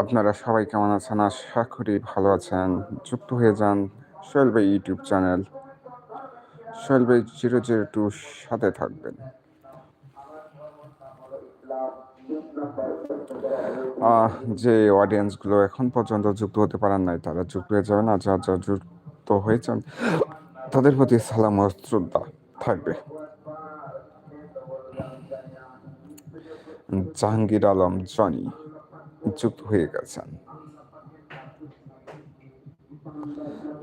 আপনারা সবাই কেমন আছেন? আশা করি ভালো আছেন। যুক্ত হয়ে যান ভাই ইউটিউব চ্যানেল। ভাই জিরো জিরো টু সাথে থাকবেন। যে অডিয়েন্সগুলো এখন পর্যন্ত যুক্ত হতে পারেন নাই, তারা যুক্ত হয়ে যাবেন আর যা যা যুক্ত হয়েছেন, তাদের প্রতি সালাম শ্রদ্ধা থাকবে। জাহাঙ্গীর আলম, জনি। যুক্ত হয়ে গেছেন।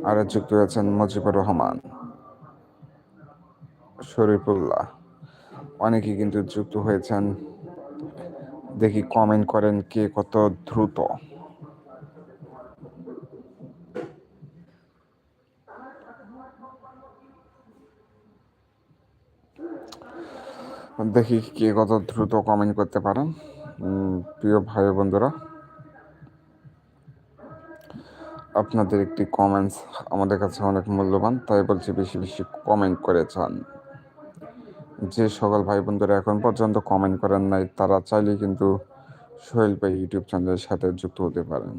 আর যুক্ত হয়েছেন মুজিবুর রহমান, শরীফুল্লাহ। অনেকে কিন্তু যুক্ত হয়েছেন। দেখি কমেন্ট করেন কে কত দ্রুত। দেখি কে কত দ্রুত কমেন্ট করতে পারেন। প্রিয় ভাই বন্ধুরা, আপনাদের একটি কমেন্টস আমাদের কাছে অনেক মূল্যবান, তাই বলছি বেশি বেশি কমেন্ট করে চান যে সকল ভাই বন্ধুরা এখন পর্যন্ত কমেন্ট করেন নাই, তারা চাইলে কিন্তু সোহেল ভাই ইউটিউব চ্যানেলের সাথে যুক্ত হতে পারেন।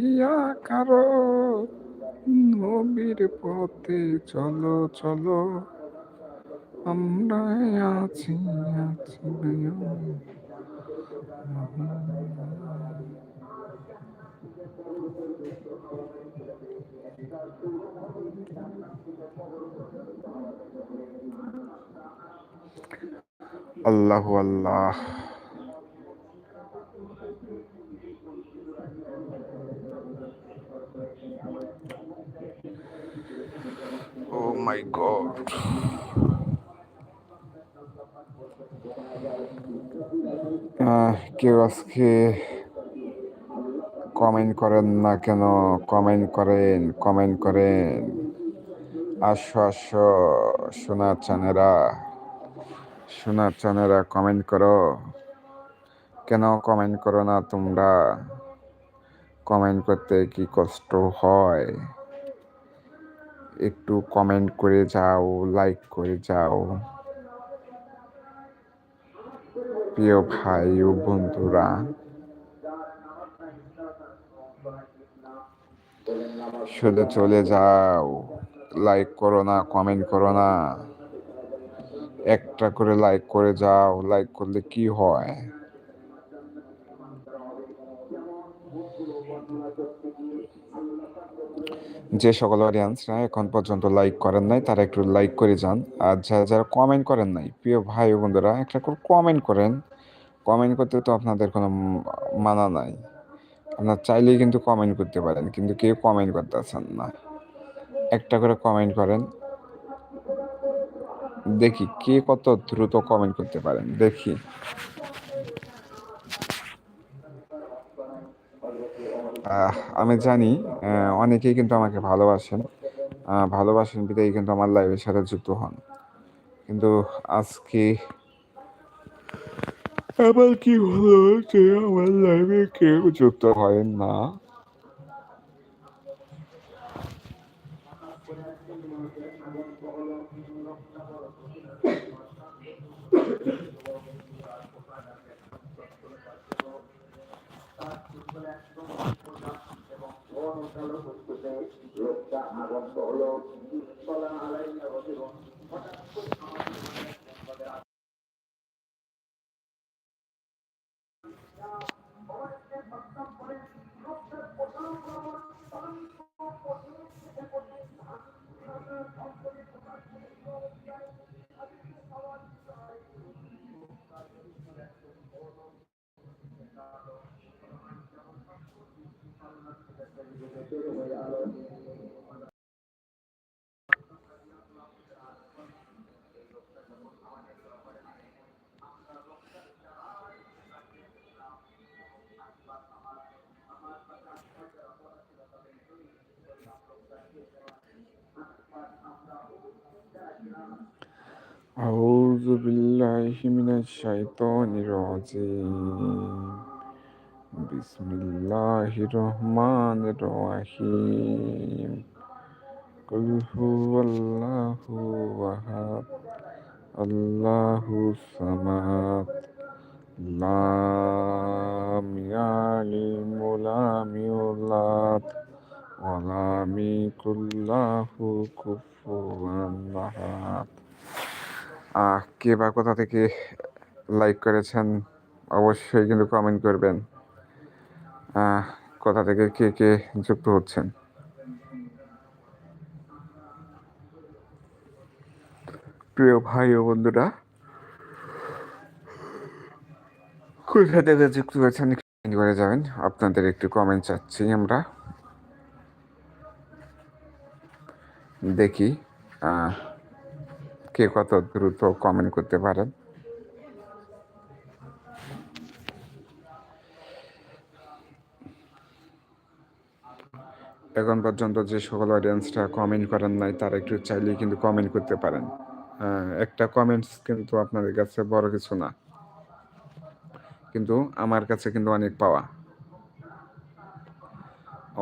ইয়া কারও। নবীর পথে চলো চলো। আমরা আছি আছি আল্লাহ আল্লাহ। কেউ আজকে কমেন্ট করেন না কেন? কমেন্ট করেন কমেন্ট করেন। আসো আসো সোনার চানেরা। সোনার চানেরা কমেন্ট করো। কেন কমেন্ট করো না তোমরা? কমেন্ট করতে কি কষ্ট হয়? একটু কমেন্ট করে যাও লাইক করে যাও। প্রিয় ভাই ও বন্ধুরা, শুধু চলে যাও। লাইক করো না কমেন্ট করো না। একটা করে লাইক করে যাও। লাইক করলে কি হয়? যে সকল অডিয়েন্সরা এখন পর্যন্ত লাইক করেন নাই, তারা একটু লাইক করে যান। আর যারা যারা কমেন্ট করেন নাই, প্রিয় ভাই বন্ধুরা, একটা করে কমেন্ট করেন। কমেন্ট করতে তো আপনাদের কোনো মানা নাই। আপনার চাইলেই কিন্তু কমেন্ট করতে পারেন, কিন্তু কেউ কমেন্ট করতে করতেছেন না। একটা করে কমেন্ট করেন। দেখি কে কত দ্রুত কমেন্ট করতে পারেন, দেখি। আমি জানি অনেকেই কিন্তু আমাকে ভালোবাসেন। ভালোবাসেন বিদায় কিন্তু আমার লাইফের সাথে যুক্ত হন। কিন্তু আজকে আবার কি হলো যে আমার লাইফে কেউ যুক্ত হয় না? অনকালো হস্তুতে লোকটা আগন্ত হলো হঠাৎ করে أعوذ بالله من الشيطان الرجيم بسم الله الرحمن الرحيم قل هو الله أحد الله الصمد لم يلد ولم يولد ولم يكن له كفوا أحد আহ কে বা কোথা থেকে লাইক করেছেন অবশ্যই কিন্তু কমেন্ট করবেন আহ কোথা থেকে কে কে যুক্ত হচ্ছেন প্রিয় ভাই ও বন্ধুরা কোথা থেকে যুক্ত হয়েছেন একটু করে যাবেন আপনাদের একটু কমেন্ট চাচ্ছি আমরা দেখি কে কত দ্রুত কমেন্ট করতে পারেন। এখন পর্যন্ত যে সকল অডিয়েন্সটা কমেন্ট করেন নাই, তারা একটু চাইলে কিন্তু কমেন্ট করতে পারেন। একটা কমেন্টস কিন্তু আপনাদের কাছে বড় কিছু না। কিন্তু আমার কাছে কিন্তু অনেক পাওয়া।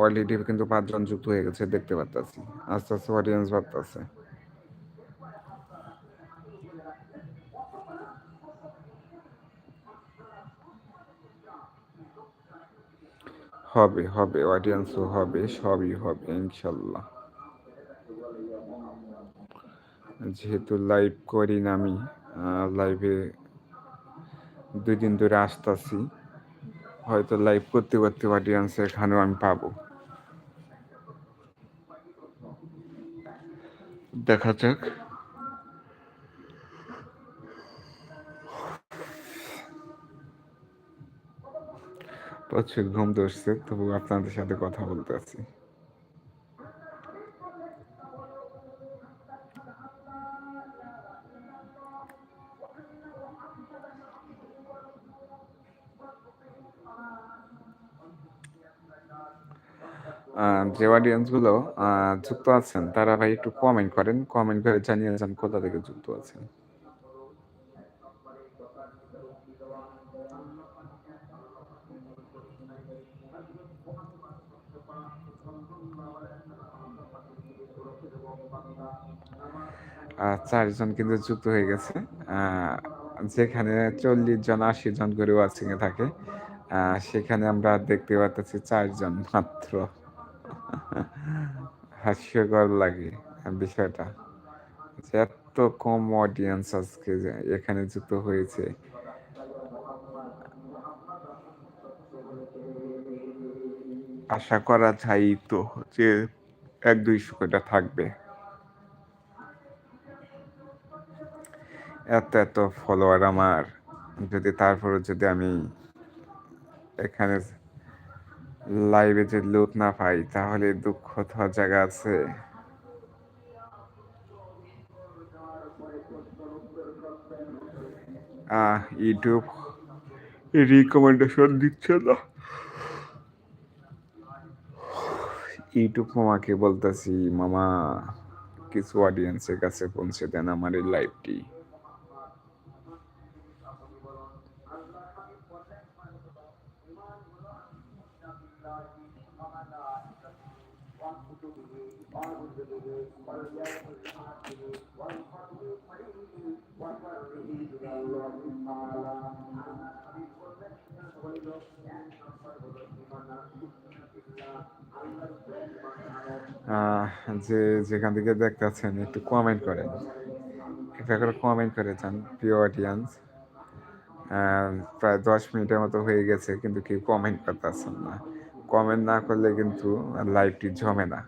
অলরেডি কিন্তু পাঁচজন যুক্ত হয়ে গেছে, দেখতে পারতেছি। আস্তে আস্তে অডিয়েন্স বাড়তেছে। হবে হবে অডিয়েন্সও হবে, সবই হবে, ইনশাল্লাহ। যেহেতু লাইভ করি না আমি লাইভে দুই দিন ধরে আসতেছি। হয়তো লাইভ করতে করতে অডিয়েন্স এখানেও আমি পাবো। দেখা যাক। প্রচুর ঘুম ধরছে তবু আপনাদের সাথে কথা বলতে আছি। যে অডিয়েন্সগুলো যুক্ত আছেন, তারা ভাই একটু কমেন্ট করেন কমেন্ট করে জানিয়ে যান কোথা থেকে যুক্ত আছেন। চারজন কিন্তু যুক্ত হয়ে গেছে। যেখানে চল্লিশ জন, আশি জন করে ওয়াচিং এ থাকে। সেখানে আমরা দেখতে পাচ্ছি চারজন মাত্র। হাস্যকর লাগে বিষয়টা। এত কম অডিয়েন্স আজকে এখানে যুক্ত হয়েছে। আশা করা যায় তো যে এক দুইশো কোটা থাকবে। এত এত ফলোয়ার আমার। যদি তারপরে যদি আমি এখানে লাইভে যদি লোক না পাই, তাহলে দুঃখ থাকার জায়গা আছে। ইউটিউব রিকমেন্ডেশন দিচ্ছে না। ইউটিউব মামাকে বলতেছি, মামা, কিছু অডিয়েন্সের কাছে পৌঁছে দেন আমার এই লাইভটি যে যেখান থেকে দেখতেছেন, একটু কমেন্ট করেন। একটা করে কমেন্ট করে যান, প্রিয় অডিয়েন্স প্রায় দশ মিনিটের মতো হয়ে গেছে, কিন্তু কেউ কমেন্ট করতেছেন না। কমেন্ট না করলে কিন্তু লাইভটি জমে না।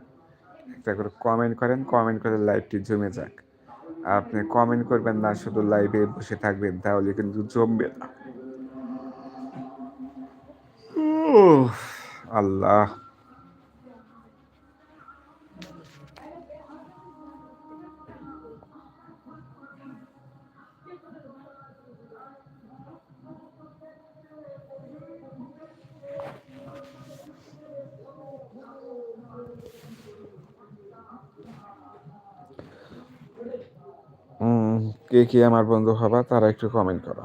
একটা করে কমেন্ট করেন কমেন্ট করে লাইভটি জমে যাক। আপনি কমেন্ট করবেন না, শুধু লাইভে বসে থাকবেন, তাহলে কিন্তু জমবে না। আল্লাহ। কে কে আমার বন্ধু হবা তারা একটু কমেন্ট করো।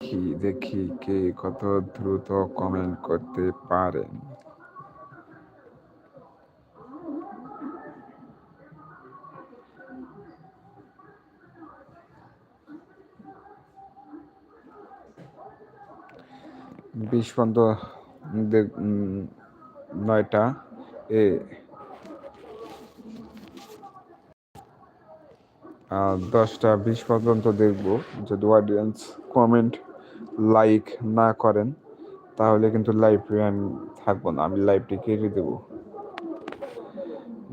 দেখি দেখি কে কত দ্রুত কমেন্ট করতে পারেন। বিশ পর্যন্ত নয়টা এ দশটা বিশ পর্যন্ত দেখব যদি অডিয়েন্স কমেন্ট লাইক না করেন, তাহলে কিন্তু লাইভ আমি থাকব না, আমি লাইভটি কেটে দেব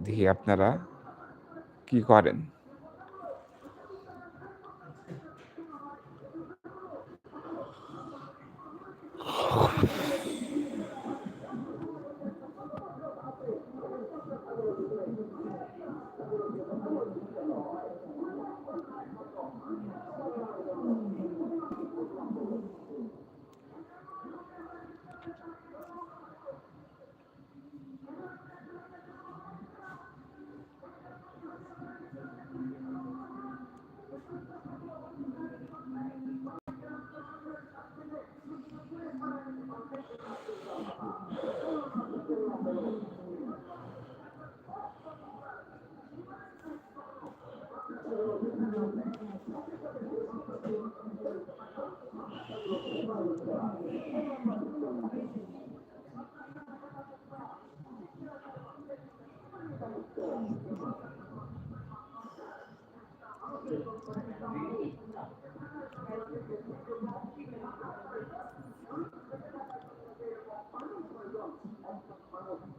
দেখি আপনারা কি করেন Oh. Thank you.